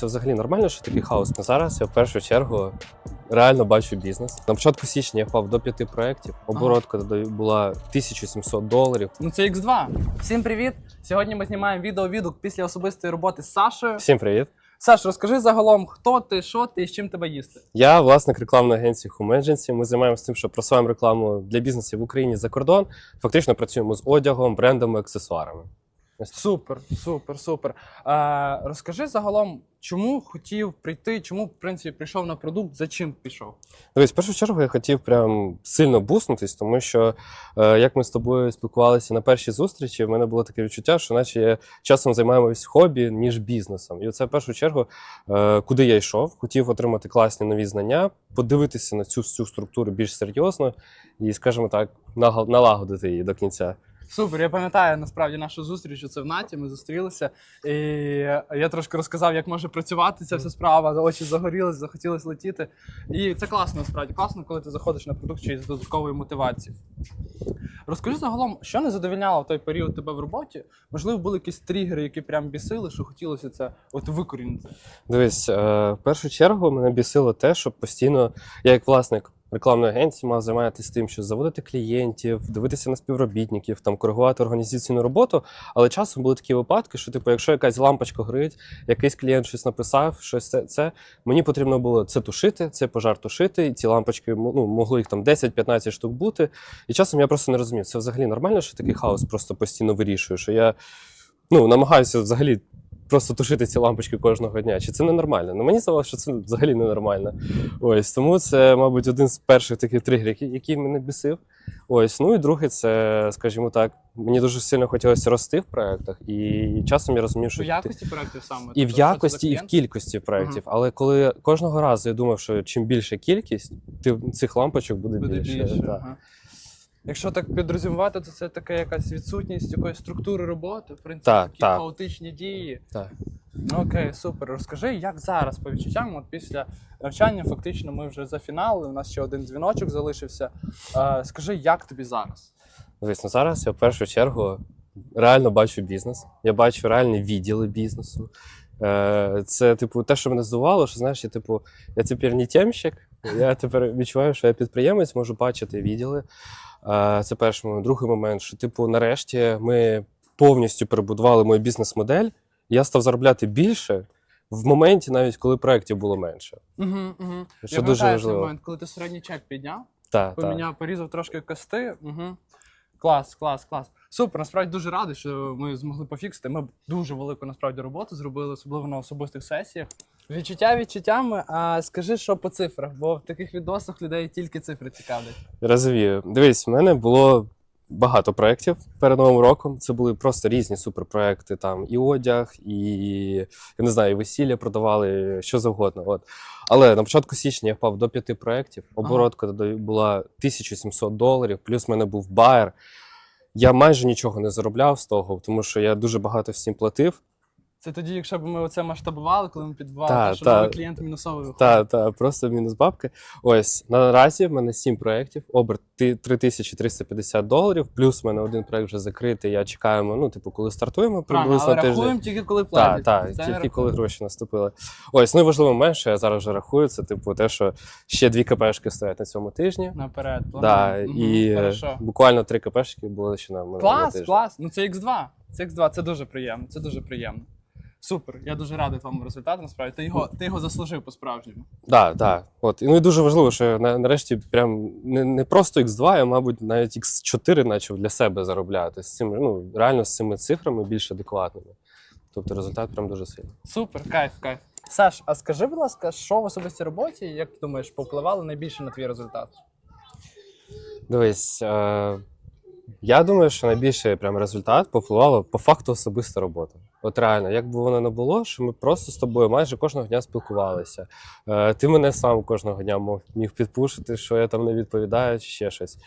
це взагалі нормально, що такий хаос. Ну, зараз я в першу чергу реально бачу бізнес. На початку січня я впав до п'яти проєктів. Оборотка тоді була 1700 доларів. Ну це X2. Всім привіт! Сьогодні ми знімаємо відео-відгук після особистої роботи з Сашою. Всім привіт! Саш, розкажи загалом, хто ти, що ти і з чим тебе їсти. Я власник рекламної агенції Home Agency. Ми займаємося тим, що просуваємо рекламу для бізнесів в Україні за кордон. Фактично працюємо з одягом, брендами, аксесуарами. Супер, супер, супер. Е, розкажи загалом, чому хотів прийти, чому в принципі прийшов на продукт, за чим пішов? Дивись, в першу чергу я хотів прям сильно буснутись, тому що е, як ми з тобою спілкувалися на першій зустрічі, в мене було таке відчуття, що наче я часом займаємось хобі, ніж бізнесом. І це в першу чергу, е, куди я йшов, хотів отримати класні нові знання, подивитися на цю всю структуру більш серйозно і, скажімо так, налагодити її до кінця. Супер, я пам'ятаю насправді нашу зустріч. Це в наті. Ми зустрілися, і я трошки розказав, як може працювати ця вся справа. Очі загорілись, захотілося летіти. І це класно, насправді класно, коли ти заходиш на продукт ще й з додатковою мотивацією. Розкажи загалом, що не задовільняло в той період тебе в роботі? Можливо, були якісь тригери, які прям бісили, що хотілося це от викорінити. Дивись, е, в першу чергу мене бісило те, що постійно я, як власник рекламної агенції, мав займатися тим, що заводити клієнтів, дивитися на співробітників, там коригувати організаційну роботу. Але часом були такі випадки, що, типу, якщо якась лампочка горить, якийсь клієнт щось написав, щось це, це мені потрібно було це тушити, це пожар тушити, і ці лампочки ну, могло їх там 10-15 штук бути. І часом я просто не розумів, це взагалі нормально, що такий хаос просто постійно вирішує, що я ну, намагаюся взагалі просто тушити ці лампочки кожного дня. Чи це ненормально? Ну мені здавалося, що це взагалі ненормально. Ось тому це, мабуть, один з перших таких тригерів, який, мене бісив. Ось, ну і другий, це, скажімо так, мені дуже сильно хотілося рости в проєктах, і часом я розумів, що В якості проєктів саме і в Тобто, якості, і в кількості проєктів. Але коли кожного разу я думав, що чим більша кількість, тим цих лампочок буде, буде більше. більше. да. Ага. Якщо так підрозумувати, то це така якась відсутність якоїсь структури роботи, в принципі, Так, такі так. хаотичні дії. Так. Окей, супер. Розкажи, як зараз по відчуттям, от після навчання, фактично, ми вже за фінал, у нас ще один дзвіночок залишився. Е, скажи, як тобі зараз? Звісно, зараз я в першу чергу реально бачу бізнес. Я бачу реальні відділи бізнесу. Е, Це, типу, те, що мене здивувало, що знаєш, я, типу, я тепер не темщик, я тепер відчуваю, що я підприємець, можу бачити відділи. Це перший момент. Другий момент, що, типу, нарешті ми повністю перебудували мою бізнес-модель, я став заробляти більше в моменті, навіть коли проєктів було менше. Угу, угу. Що я дуже пам'ятаю цей момент, коли ти середній чек підняв, так. поміняв, порізав трошки кости. Угу. Клас, клас, клас. Супер, насправді дуже радий, що ми змогли пофіксити. Ми дуже велику насправді роботу зробили, особливо на особистих сесіях. Відчуття відчуттями. А скажи, що по цифрах, бо в таких відосах людей тільки цифри цікавлять. Розвію. Дивись, в мене було багато проєктів перед новим роком. Це були просто різні суперпроекти. Там і одяг, і я не знаю, і весілля продавали, що завгодно. От. Але на початку січня я впав до п'яти проєктів. Оборотка тоді була 1700 доларів, плюс в мене був байер. Я майже нічого не заробляв з того, тому що я дуже багато всім платив. Це тоді, якщо б ми оце масштабували, коли ми підбивали, Та, що та. новий клієнт мінусовий виходить. Та, та, просто мінус бабки. Ось наразі в мене сім проєктів, оберт ти- 3350 доларів, плюс в мене один проєкт вже закритий. Я чекаємо, ну, типу, коли стартуємо, приблизно але тиждень. рахуємо тільки коли Так, платять. так, Це тільки рахуємо. коли гроші наступили. Ось, ну і важливо менше, я зараз вже рахую. Це типу те, що ще дві КПшки стоять на цьому тижні. Наперед. Да. І хорошо. буквально три КПшки були ще на минулому Клас, тижні. клас. Ну це X2. Це X2, це дуже приємно. Це дуже приємно. Супер. Я дуже радий твоєму результату. Насправді ти його, ти його заслужив по-справжньому. Так, так. От. І, ну і дуже важливо, що я на, нарешті прям не, не просто X2, а мабуть навіть X4 почав для себе заробляти з цим, ну, реально з цими цифрами більш адекватними. Тобто результат прям дуже сильний. Супер, кайф, кайф. Саш, а скажи, будь ласка, що в особистій роботі, як ти думаєш, повпливало найбільше на твій результат? Дивись, е, я думаю, що найбільший прям результат попливало по факту особиста робота. От реально, як би воно не було, що ми просто з тобою майже кожного дня спілкувалися. Е, ти мене сам кожного дня мог, міг підпушити, що я там не відповідаю, чи ще щось.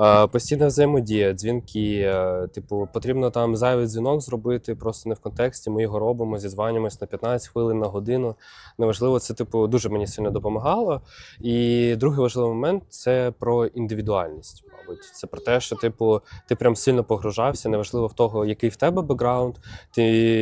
Е, постійна взаємодія, дзвінки. Е, типу, потрібно там зайвий дзвінок зробити, просто не в контексті. Ми його робимо, зізванюємось на 15 хвилин на годину. Неважливо, це типу дуже мені сильно допомагало. І другий важливий момент це про індивідуальність. Мабуть, це про те, що типу ти прям сильно погружався. Неважливо в того, який в тебе бекграунд. Ти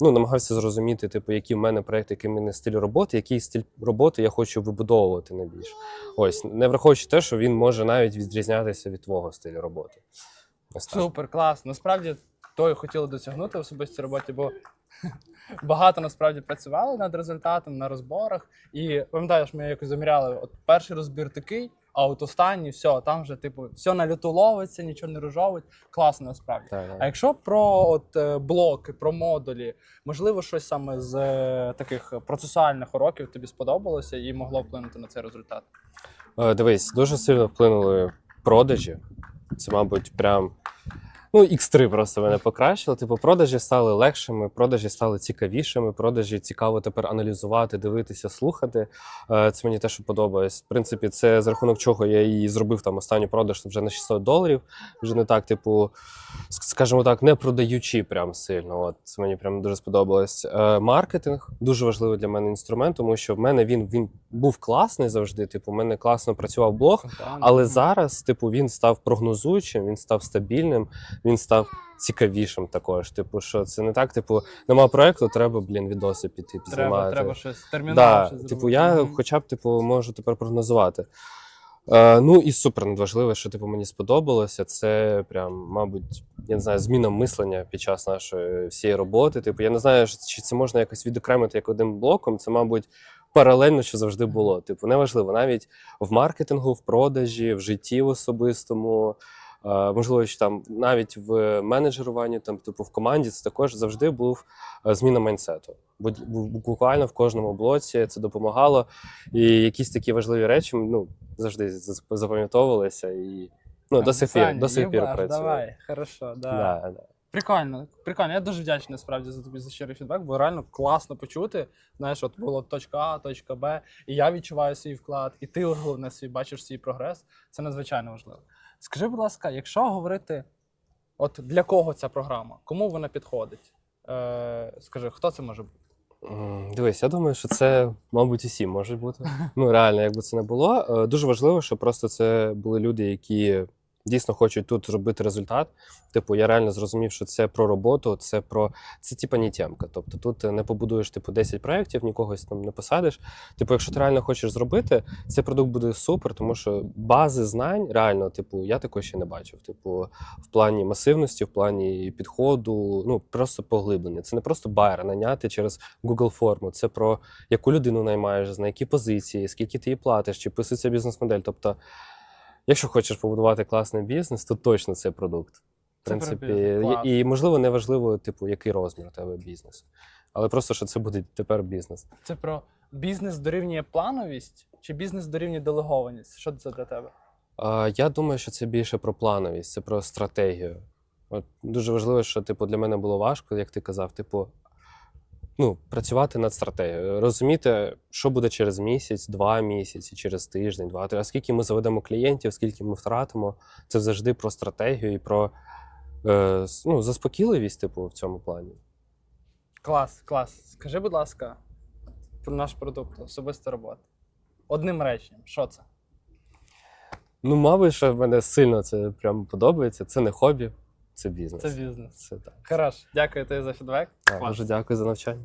ну, намагався зрозуміти, типу, які в мене проекти, який в мене стиль роботи, який стиль роботи я хочу вибудовувати найбільше. Ось, не враховуючи те, що він може навіть відрізнятися від твого стилю роботи. Ось. Супер, клас. Насправді то і хотіли досягнути в особистій роботі, бо багато насправді працювали над результатом, на розборах. І пам'ятаєш, ми якось заміряли, от перший розбір такий, а от останні все, там вже, типу, все на люту ловиться, нічого не рожовить. Класно насправді. Так, так. А якщо про от, е, блоки, про модулі, можливо, щось саме з е, таких процесуальних уроків тобі сподобалося і могло вплинути на цей результат? Е, Дивись, дуже сильно вплинули продажі. Це, мабуть, прям. Ну, X3 просто мене покращило. Типу, продажі стали легшими, продажі стали цікавішими, продажі цікаво тепер аналізувати, дивитися, слухати. Е, Це мені те, що подобається. В принципі, це за рахунок чого я і зробив там останній продаж вже на 600 доларів. Вже не так, типу, скажімо так, не продаючи прям сильно. От це мені прям дуже сподобалось. Е, Маркетинг дуже важливий для мене інструмент, тому що в мене він, він був класний завжди. Типу, в мене класно працював блог. Але зараз, типу, він став прогнозуючим, він став стабільним, він став цікавішим також. Типу, що це не так, типу, нема проекту, треба, блін, відоси піти треба, треба щось терміново. да, щось типу, зробити. я хоча б типу, можу тепер прогнозувати. Е, ну і супер надважливе, що типу, мені сподобалося. Це прям, мабуть, я не знаю, зміна мислення під час нашої всієї роботи. Типу, я не знаю, чи це можна якось відокремити як одним блоком. Це, мабуть, паралельно, що завжди було. Типу, неважливо, навіть в маркетингу, в продажі, в житті в особистому. Е, Можливо, що там навіть в менеджеруванні, там, типу, в команді, це також завжди був е, зміна майнсету. Буквально в кожному блоці це допомагало. І якісь такі важливі речі ну, завжди запам'ятовувалися і ну, до сих пір, до сих пір працює. Давай, хорошо, да. Да, да. Прикольно, прикольно. Я дуже вдячний насправді за тобі за щирий фідбек, бо реально класно почути. Знаєш, от було точка А, точка Б, і я відчуваю свій вклад, і ти головне свій бачиш свій прогрес. Це надзвичайно важливо. Скажи, будь ласка, якщо говорити, от для кого ця програма? Кому вона підходить? Е, скажи, хто це може бути? Дивись, я думаю, що це, мабуть, усі можуть бути. Ну, реально, якби це не було. Е, Дуже важливо, щоб просто це були люди, які дійсно хочуть тут зробити результат. Типу, я реально зрозумів, що це про роботу, це про це типа не. Тобто тут не побудуєш типу 10 проєктів, нікогось там не посадиш. Типу, якщо ти реально хочеш зробити, цей продукт буде супер, тому що бази знань реально, типу, я такого ще не бачив. Типу, в плані масивності, в плані підходу, ну просто поглиблення. Це не просто байер наняти через Google форму. Це про яку людину наймаєш, на які позиції, скільки ти їй платиш, чи писується бізнес-модель. Тобто, якщо хочеш побудувати класний бізнес, то точно це продукт. В принципі, бізнес, клас. і, і можливо, не важливо, типу, який розмір у тебе бізнесу. Але просто що це буде тепер бізнес. Це про бізнес дорівнює плановість чи бізнес дорівнює делегованість? Що це для тебе? А, я думаю, що це більше про плановість, це про стратегію. От дуже важливо, що типу, для мене було важко, як ти казав, типу, ну, працювати над стратегією, розуміти, що буде через місяць, два місяці, через тиждень, два, три. А скільки ми заведемо клієнтів, скільки ми втратимо, це завжди про стратегію і про е, ну, заспокійливість, типу, в цьому плані. Клас, клас. Скажи, будь ласка, про наш продукт, особиста робота. Одним реченням, що це? Ну, мабуть, що в мене сильно це прям подобається. Це не хобі, це бізнес. Це бізнес. Це так. Хорош, дякую тобі за фідбек. Так, Клас. Дуже дякую за навчання.